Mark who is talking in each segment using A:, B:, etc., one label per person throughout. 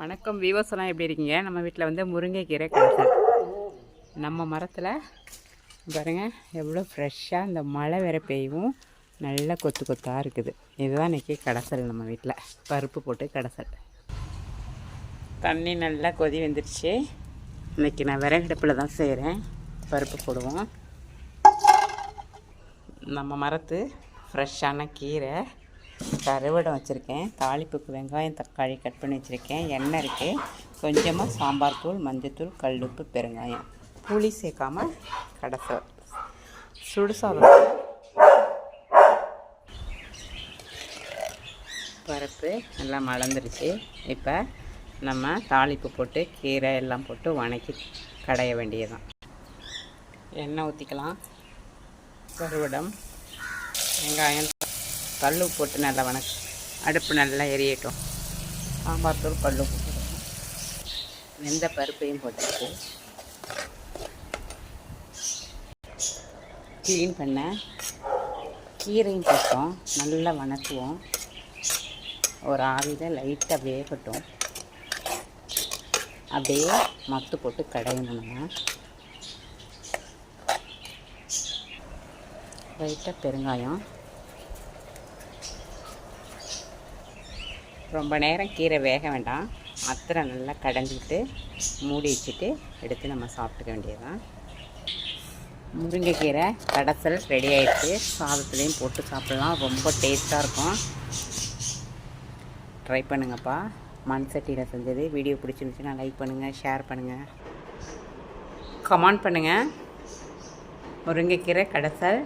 A: வணக்கம் விவசாயம் எப்படி இருக்கீங்க? நம்ம வீட்டில் வந்து முருங்கைக்கீரை கடைசல் நம்ம மரத்தில் பாருங்கள் எவ்வளோ ஃப்ரெஷ்ஷாக இந்த மழை வேற பெய்யும். நல்லா கொத்து கொத்தாக இருக்குது. இதுதான் இன்றைக்கி கடைசல் நம்ம வீட்டில் பருப்பு போட்டு கடைசல். தண்ணி நல்லா கொதி வந்துடுச்சு இன்றைக்கி நான் விறகடுப்பில் தான் செய்கிறேன் பருப்பு போடுவோம். நம்ம மரத்து ஃப்ரெஷ்ஷான கீரை. கருவடம் வச்சுருக்கேன். தாளிப்புக்கு வெங்காயம் தக்காளி கட் பண்ணி வச்சுருக்கேன். எண்ணெய் இருக்குது கொஞ்சமாக சாம்பார் தூள் மஞ்சத்தூள் கல்லுப்பு பெருங்காயம். புளி சேர்க்காம கடைசல் சுடு சாதம். பருப்பு நல்லா மலர்ந்துருச்சு. இப்போ நம்ம தாளிப்பு போட்டு கீரை எல்லாம் போட்டு வணக்கி கடைய வேண்டியதுதான். எண்ணெய் ஊற்றிக்கலாம் கருவடம் வெங்காயம் கல் போட்டு நல்லா வணக்கம் அடுப்பு நல்லா எரியட்டும். சாம்பார் தூள் கல் போட்டு வெந்த பருப்பையும் போட்டுட்டு க்ளீன் பண்ண கீரையும் போட்டோம். நல்லா வணக்குவோம். ஒரு ஆவியில் லைட்டாக வேகட்டும் அப்படியே மத்து போட்டு கடையணும் லைட்டாக பெருங்காயம். ரொம்ப நேரம் கீரை வேக வேண்டாம். அத்தனை நல்லா கடைஞ்சிக்கிட்டு மூடி வச்சுட்டு எடுத்து நம்ம சாப்பிட்டுக்க வேண்டியதுதான். முருங்கைக்கீரை கடைசல் ரெடி ஆகிடுச்சு சாதத்துலேயும் போட்டு சாப்பிட்லாம். ரொம்ப டேஸ்ட்டாக இருக்கும். ட்ரை பண்ணுங்கப்பா. மண் சட்டியில் செஞ்சது. வீடியோ பிடிச்சிருந்துச்சுன்னா லைக் பண்ணுங்கள் ஷேர் பண்ணுங்கள் கமெண்ட் பண்ணுங்கள் முருங்கைக்கீரை கடைசல்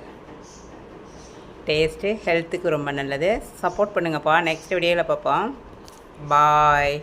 A: டேஸ்ட்டு ஹெல்த்துக்கு ரொம்ப நல்லது. சப்போர்ட் பண்ணுங்கப்பா. நெக்ஸ்ட் வீடியோவில் பார்ப்போம். பாய்.